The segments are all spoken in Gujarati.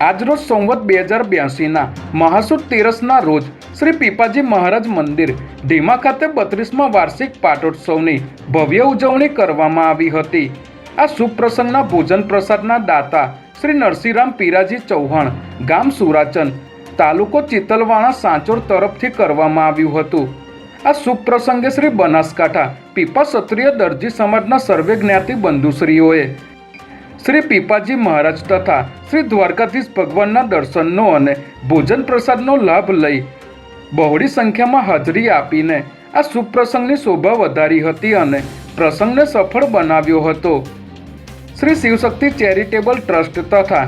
આજરોજ સંવત બે હજાર બ્યાસીના મહાસુદ તેરસના રોજ શ્રી પીપાજી મહારાજ મંદિર ઢીમા ખાતે બત્રીસમાં વાર્ષિક પાટોત્સવની ભવ્ય ઉજવણી કરવામાં આવી હતી. આ શુભ પ્રસંગના ભોજન પ્રસાદના દાતા શ્રી નરસિંહરામ પીરાજી ચૌહાણ, ગામ સુરાચન તાલુકો ચિતલવાણા સાંચોર તરફથી કરવામાં આવ્યું હતું. આ શુભ પ્રસંગે શ્રી બનાસકાંઠા પીપા ક્ષત્રિય દરજી સમાજના સર્વે જ્ઞાતિ બંધુશ્રીઓએ શ્રી પીપાજી મહારાજ તથા શ્રી દ્વારકાધીશ ભગવાનના દર્શનનો અને ભોજન પ્રસાદનો લાભ લઈ બહોળી સંખ્યામાં હાજરી આપીને આ શુભ પ્રસંગની શોભા વધારી હતી અને પ્રસંગને સફળ બનાવ્યો હતો. શ્રી શિવશક્તિ ચેરિટેબલ ટ્રસ્ટ તથા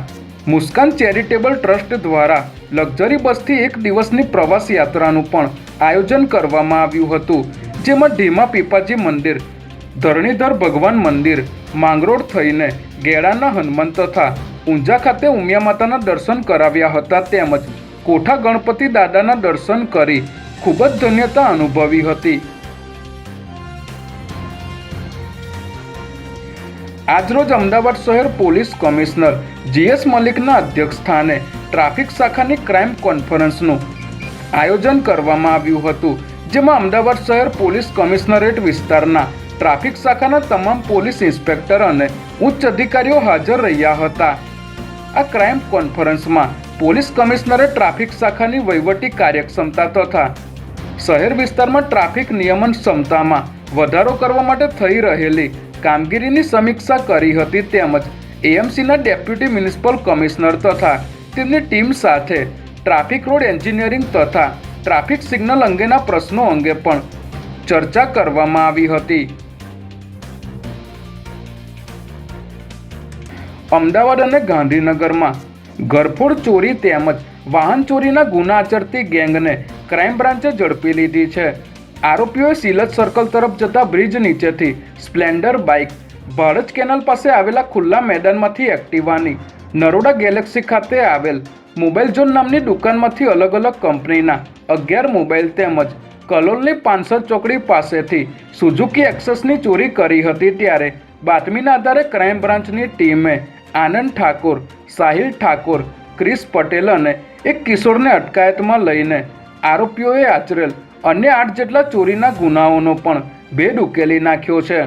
મુસ્કાન ચેરિટેબલ ટ્રસ્ટ દ્વારા લક્ઝરી બસથી એક દિવસની પ્રવાસ યાત્રાનું પણ આયોજન કરવામાં આવ્યું હતું, જેમાં ઢીમા પીપાજી મંદિર, ધરણીધર ભગવાન મંદિર માંગરોળ થઈને ગેડાના હનુમાન તથા ઊંઝા ખાતે ઉમિયા માતાના દર્શન કરાવ્યા હતા તેમજ કોઠા ગણપતિ દાદાના દર્શન કરી ખૂબ જ ધન્યતા અનુભવી હતી. આજરોજ અમદાવાદ શહેર પોલીસ કમિશનર જીએસ મલિકના અધ્યક્ષસ્થાને ટ્રાફિક શાખાની ક્રાઇમ કોન્ફરન્સનું આયોજન કરવામાં આવ્યું હતું, જેમાં અમદાવાદ શહેર પોલીસ કમિશનરેટ વિસ્તારના ટ્રાફિક શાખાના તમામ પોલીસ ઇન્સ્પેક્ટર અને ઉચ્ચ અધિકારીઓ હાજર રહ્યા હતા. આ ક્રાઇમ કોન્ફરન્સમાં પોલીસ કમિશનરે ટ્રાફિક શાખાની વહીવટી કાર્યક્ષમતા તથા શહેર વિસ્તારમાં ટ્રાફિક નિયમન ક્ષમતામાં વધારો કરવા માટે થઈ રહેલી કામગીરીની સમીક્ષા કરી હતી તેમજ એએમસીના ડેપ્યુટી મ્યુનિસિપલ કમિશનર તથા તેમની ટીમ સાથે ટ્રાફિક રોડ એન્જિનિયરિંગ તથા ટ્રાફિક સિગ્નલ અંગેના પ્રશ્નો અંગે પણ ચર્ચા કરવામાં આવી હતી. અમદાવાદ અને ગાંધીનગરમાં ઘરફોડ ચોરી તેમજ વાહન ચોરીના ગુના આચરતી ગેંગને ક્રાઇમ બ્રાન્ચે ઝડપી લીધી છે. આરોપીઓએ સિલજ સર્કલ તરફ જતા બ્રિજ નીચેથી સ્પ્લેન્ડર બાઇક ભારત કેનલ પાસે આવેલા ખુલ્લા મેદાનમાંથી એક્ટિવાની નરોડા ગેલેક્સી ખાતે આવેલ મોબાઈલ ઝોન નામની દુકાનમાંથી અલગ અલગ કંપનીના અગિયાર મોબાઈલ તેમજ કલોલની પાંસઠ ચોકડી પાસેથી સુઝુકી એક્સેસની ચોરી કરી હતી ત્યારે બાતમીના આધારે ક્રાઇમ બ્રાન્ચની ટીમે આનંદ ઠાકોર, સાહિલ ઠાકોર ક્રિસ પટેલ અને એક કિશોરને અટકાયતમાં લઈને આરોપીઓએ આચરેલ અન્ય આઠ જેટલા ચોરીના ગુનાઓનો પણ ભેદ ઉકેલી નાખ્યો છે.